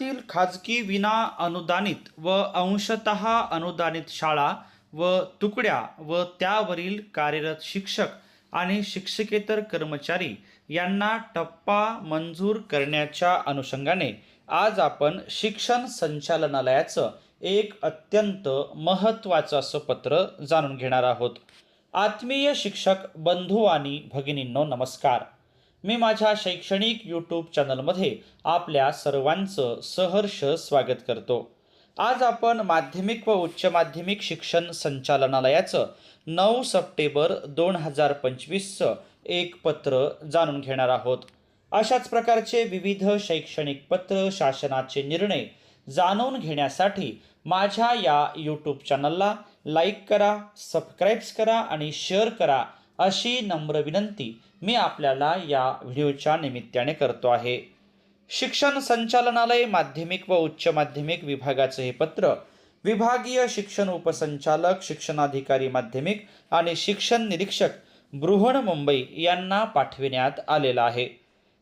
तील खाजगी विना अनुदानित व अंशतः अनुदानित शाळा व तुकड्या व त्यावरील कार्यरत शिक्षक आणि शिक्षकेतर कर्मचारी यांना टप्पा मंजूर करण्याच्या अनुषंगाने आज आपण शिक्षण संचालनालयाचं एक अत्यंत महत्त्वाचं असं पत्र जाणून घेणार आहोत. आत्मीय शिक्षक बंधू आणि भगिनींनो नमस्कार. मी माझ्या शैक्षणिक यूट्यूब चॅनलमध्ये आपल्या सर्वांचं सहर्ष स्वागत करतो. आज आपण माध्यमिक व उच्च माध्यमिक शिक्षण संचालनालयाचं नऊ सप्टेंबर दोन हजार पंचवीसचं एक पत्र जाणून घेणार आहोत. अशाच प्रकारचे विविध शैक्षणिक पत्र शासनाचे निर्णय जाणून घेण्यासाठी माझ्या या यूट्यूब चॅनलला लाईक करा सबस्क्राईब्स करा आणि शेअर करा अशी नम्र विनंती मी आपल्याला या व्हिडिओच्या निमित्ताने करतो आहे. शिक्षण संचालनालय माध्यमिक व उच्च माध्यमिक विभागाचे हे पत्र विभागीय शिक्षण उपसंचालक शिक्षणाधिकारी माध्यमिक आणि शिक्षण निरीक्षक बृहण मुंबई यांना पाठविण्यात आलेला आहे.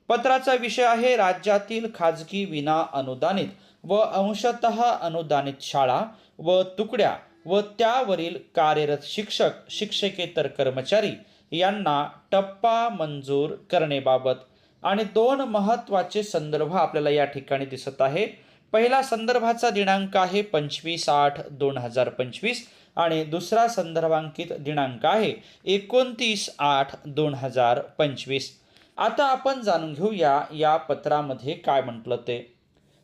पत्राचा विषय आहे राज्यातील खाजगी विना अनुदानित व अंशतः अनुदानित शाळा व तुकड्या व त्यावरील कार्यरत शिक्षक शिक्षकेतर कर्मचारी यांना टप्पा मंजूर करणेबाबत आणि दोन महत्त्वाचे संदर्भ आपल्याला या ठिकाणी दिसत आहे. पहिला संदर्भाचा दिनांक आहे पंचवीस आठ दोन हजार पंचवीस आणि दुसरा संदर्भांकित दिनांक आहे एकोणतीस आठ दोन हजार पंचवीस. आता आपण जाणून घेऊया या पत्रामध्ये काय म्हटलं ते.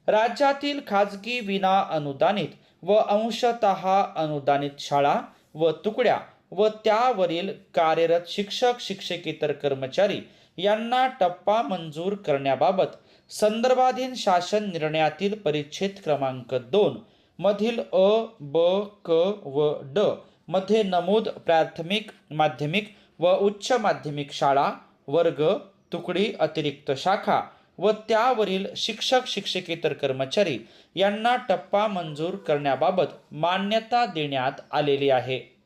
राज्यातील खाजगी विना अनुदानित व अंशतः अनुदानित शाळा व तुकड्या व त्यावरील कार्यरत शिक्षक शिक्षकेतर कर्मचारी यांना टप्पा मंजूर करण्याबाबत संदर्भाधीन शासन निर्णयातील परिच्छेद क्रमांक दोन मधील अ ब क व ड मध्ये नमूद प्राथमिक माध्यमिक व उच्च माध्यमिक शाळा वर्ग तुकडी अतिरिक्त शाखा व त्यावरील शिक्षक शिक्षकेतर कर्मचारी यांना टप्पा मंजूर करण्याबाबत मान्यता देण्यात आलेली आहे.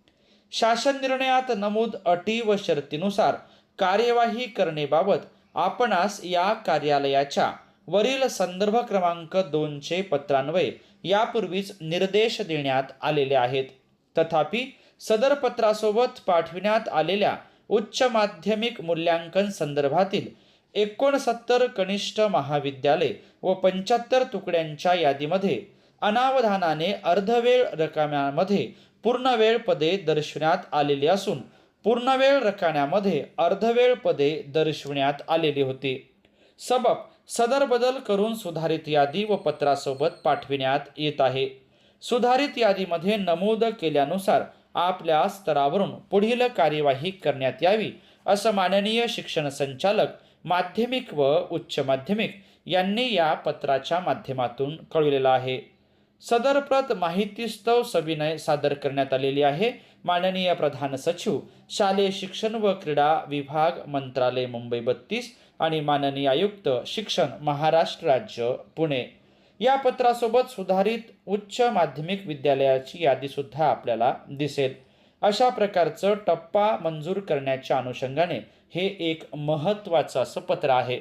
शासन निर्णयात नमूद अटी व शर्तीनुसार कार्यवाही करणेबाबत आपणास या कार्यालयाच्या वरील संदर्भ क्रमांक दोनशे पत्रान्वये यापूर्वीच निर्देश देण्यात आलेले आहेत. तथापि सदर पत्रासोबत पाठविण्यात आलेल्या उच्च माध्यमिक मूल्यांकन संदर्भातील एकोणसत्तर कनिष्ठ महाविद्यालय व पंच्याहत्तर तुकड्यांच्या यादीमध्ये अनावधानाने अर्धवेळ रकाम्यामध्ये पूर्णवेळ पदे दर्शविण्यात आलेली असून पूर्णवेळ रखाण्यामध्ये अर्धवेळ पदे दर्शविण्यात आलेली होती. सबब सदर बदल करून सुधारित यादी व पत्रासोबत पाठविण्यात येत आहे. सुधारित यादीमध्ये नमूद केल्यानुसार आपल्या स्तरावरून पुढील कार्यवाही करण्यात यावी असं माननीय शिक्षण संचालक माध्यमिक व उच्च माध्यमिक यांनी या पत्राच्या माध्यमातून कळविलेलं आहे. सदर प्रत माहितीस्तव सविनय सादर करण्यात आलेली आहे. माननीय प्रधान सचिव शालेय शिक्षण व क्रीडा विभाग मंत्रालय मुंबई बत्तीस आणि माननीय आयुक्त शिक्षण महाराष्ट्र राज्य पुणे. या पत्रासोबत सुधारित उच्च माध्यमिक विद्यालयाची यादीसुद्धा आपल्याला दिसेल. अशा प्रकारचं टप्पा मंजूर करण्याच्या अनुषंगाने हे एक महत्त्वाचं असं पत्र आहे.